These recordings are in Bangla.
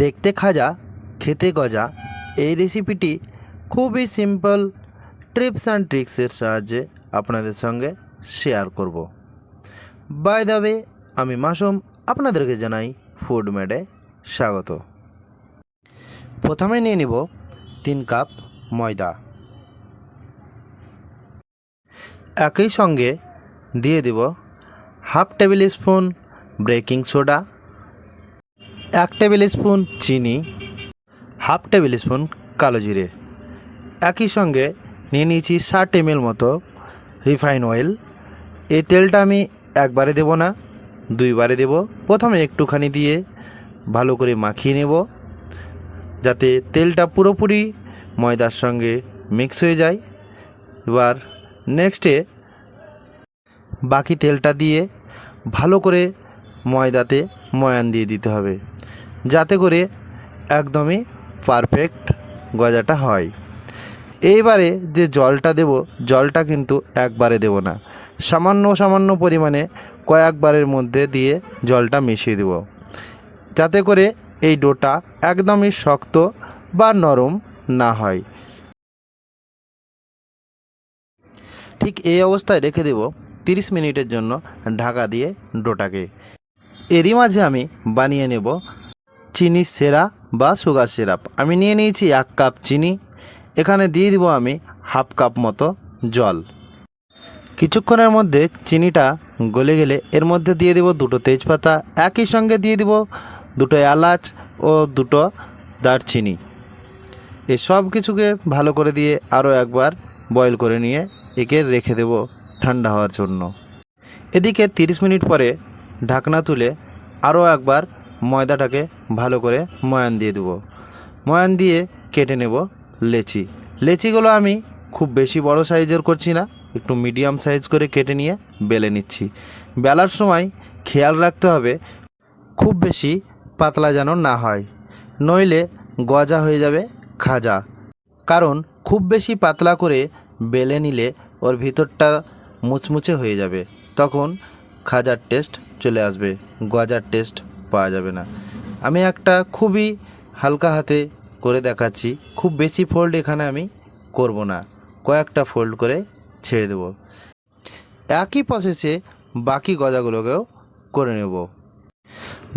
দেখতে খাজা, খেতে গজা। এই রেসিপিটি খুবই সিম্পল ট্রিপস অ্যান্ড ট্রিক্সের সাহায্যে আপনাদের সঙ্গে শেয়ার করব। বাই দ্য ওয়ে আমি মাসুম, আপনাদেরকে জানাই ফুড মেডে স্বাগত। প্রথমে নিয়ে নিব তিন কাপ ময়দা। একই সঙ্গে দিয়ে দিব half tablespoon baking soda এক টেবিল স্পুন চিনি, হাফ টেবিল স্পুন কালো জিরে। একই সঙ্গে নিয়ে নিয়েছি ষাট এমএল মতো রিফাইন অয়েল। এই তেলটা আমি একবারে দেব না, দুইবারে দেব। প্রথমে একটুখানি দিয়ে ভালো করে মাখিয়ে নেব, যাতে তেলটা পুরোপুরি ময়দার সঙ্গে মিক্স হয়ে যায়। এবার নেক্সটে বাকি তেলটা দিয়ে ভালো করে ময়দাতে ময়ান দিয়ে দিতে হবে। যাতে করে একদমই পারফেক্ট গজাটা হয়। এইবারে যে জলটা দেব, জলটা কিন্তু একবারে দেব না। সামান্য সামান্য পরিমাণে কয়েকবারের মধ্যে দিয়ে জলটা মিশিয়ে দেব। যাতে করে এই ডোটা একদমই শক্ত বা নরম না হয়। ঠিক এই অবস্থায় রেখে দেব তিরিশ মিনিটের জন্য ঢাকা দিয়ে ডোটাকে। এরই মাঝে আমি বানিয়ে নেব চিনি সেরা বা সুগার সিরাপ। আমি নিয়ে নিয়েছি এক কাপ চিনি। এখানে দিয়ে দিব আমি হাফ কাপ মতো জল। কিছুক্ষণের মধ্যে চিনিটা গলে গেলে এর মধ্যে দিয়ে দেব দুটো তেজপাতা। একই সঙ্গে দিয়ে দিব দুটো এলাচ ও দুটো দারচিনি। এই সব কিছুকে ভালো করে দিয়ে আরও একবার বয়েল করে নিয়ে একে রেখে দেব ঠান্ডা হওয়ার জন্য। এদিকে 30 মিনিট পরে ঢাকনা তুলে আরও একবার ময়দাটাকে ভালো করে ময়ান দিয়ে দেবো। ময়ান দিয়ে কেটে নেব লেচি। লেচিগুলো আমি খুব বেশি বড় সাইজের করছি না, একটু মিডিয়াম সাইজ করে কেটে নিয়ে বেলে নিচ্ছি। বেলার সময় খেয়াল রাখতে হবে, খুব বেশি পাতলা যেন না হয়, নইলে গজা হয়ে যাবে খাজা। কারণ খুব বেশি পাতলা করে বেলে নিলে ওর ভিতরটা মুচমুচে হয়ে যাবে, তখন খাজার টেস্ট চলে আসবে, গজার টেস্ট পাওয়া যাবে না। আমি একটা খুবই হালকা হাতে করে দেখাচ্ছি। খুব বেশি ফোল্ড এখানে আমি করব না। কয়েকটা ফোল্ড করে ছেড়ে দেব। একই প্রসেসে বাকি গজাগুলোকেও করে নেব।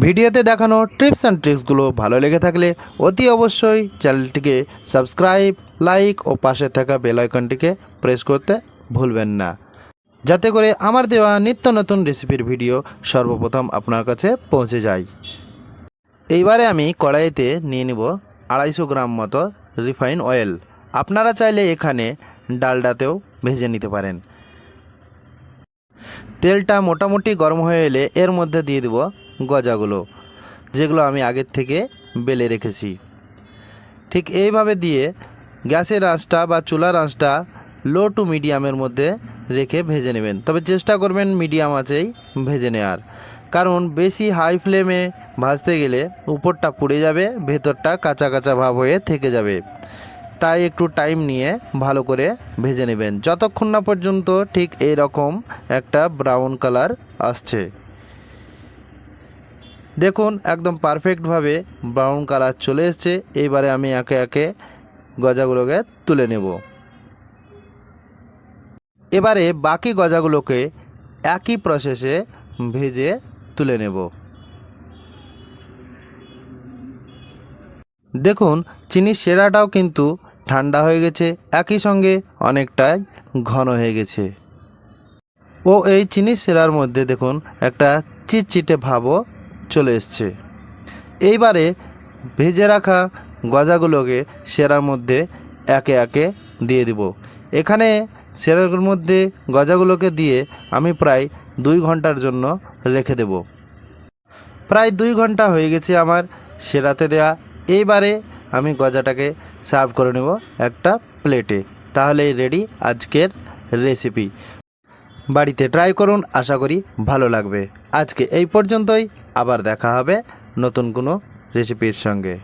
ভিডিওতে দেখানো টিপস অ্যান্ড ট্রিক্সগুলো ভালো লেগে থাকলে অতি অবশ্যই চ্যানেলটিকে সাবস্ক্রাইব লাইক ও পাশে থাকা বেল আইকনটিকে প্রেস করতে ভুলবেন না। যাতে করে আমার দেওয়া নিত্য নতুন রেসিপির ভিডিও সর্বপ্রথম আপনার কাছে পৌঁছে যায়। এইবারে আমি কড়াইতে নিয়ে নেব আড়াইশো গ্রাম মতো রিফাইন অয়েল। আপনারা চাইলে এখানে ডালডাতেও ভেজে নিতে পারেন। তেলটা মোটামুটি গরম হয়ে এলে এর মধ্যে দিয়ে দেব গজাগুলো, যেগুলো আমি আগের থেকে বেলে রেখেছি। ঠিক এইভাবে দিয়ে গ্যাসের আঁচটা বা চুলার আঁচটা লো টু মিডিয়ামের মধ্যে রেখে ভেজে নেবেন। তবে চেষ্টা করবেন মিডিয়াম আছেই ভেজে নেওয়ার কারণ বেশি হাই ফ্লেমে ভাজতে গেলে উপরটা পুড়ে যাবে, ভেতরটা কাঁচা কাঁচা ভাব হয়ে থেকে যাবে। তাই একটু টাইম নিয়ে ভালো করে ভেজে নেবেন। যতক্ষণ না পর্যন্ত ঠিক এই রকম একটা ব্রাউন কালার আসছে। দেখুন, একদম পারফেক্টভাবে ব্রাউন কালার চলে এসছে। এবারে আমি একে একে গজাগুলোকে তুলে নেব। এবারে বাকি গজাগুলোকে একই প্রসেসে ভেজে তুলে নেব। দেখুন চিনির সেরাটাও কিন্তু ঠান্ডা হয়ে গেছে, একই সঙ্গে অনেকটাই ঘন হয়ে গেছে। ও এই চিনির সেরার মধ্যে দেখুন, একটা চিটচিটে ভাবও চলে এসছে। এইবারে ভেজে রাখা গজাগুলোকে সেরার মধ্যে একে একে দিয়ে দিব। এখানে সেরার মধ্যে গজাগুলোকে দিয়ে আমি প্রায় দুই ঘণ্টার জন্য রেখে দেব। প্রায় দুই ঘণ্টা হয়ে গেছে আমার সেরাতে দেয়া। এইবারে আমি গজাটাকে সার্ভ করে নেব একটা প্লেটে। তাহলেই রেডি আজকের রেসিপি। বাড়িতে ট্রাই করুন, আশা করি ভালো লাগবে। আজকে এই পর্যন্তই, আবার দেখা হবে নতুন কোনো রেসিপির সঙ্গে।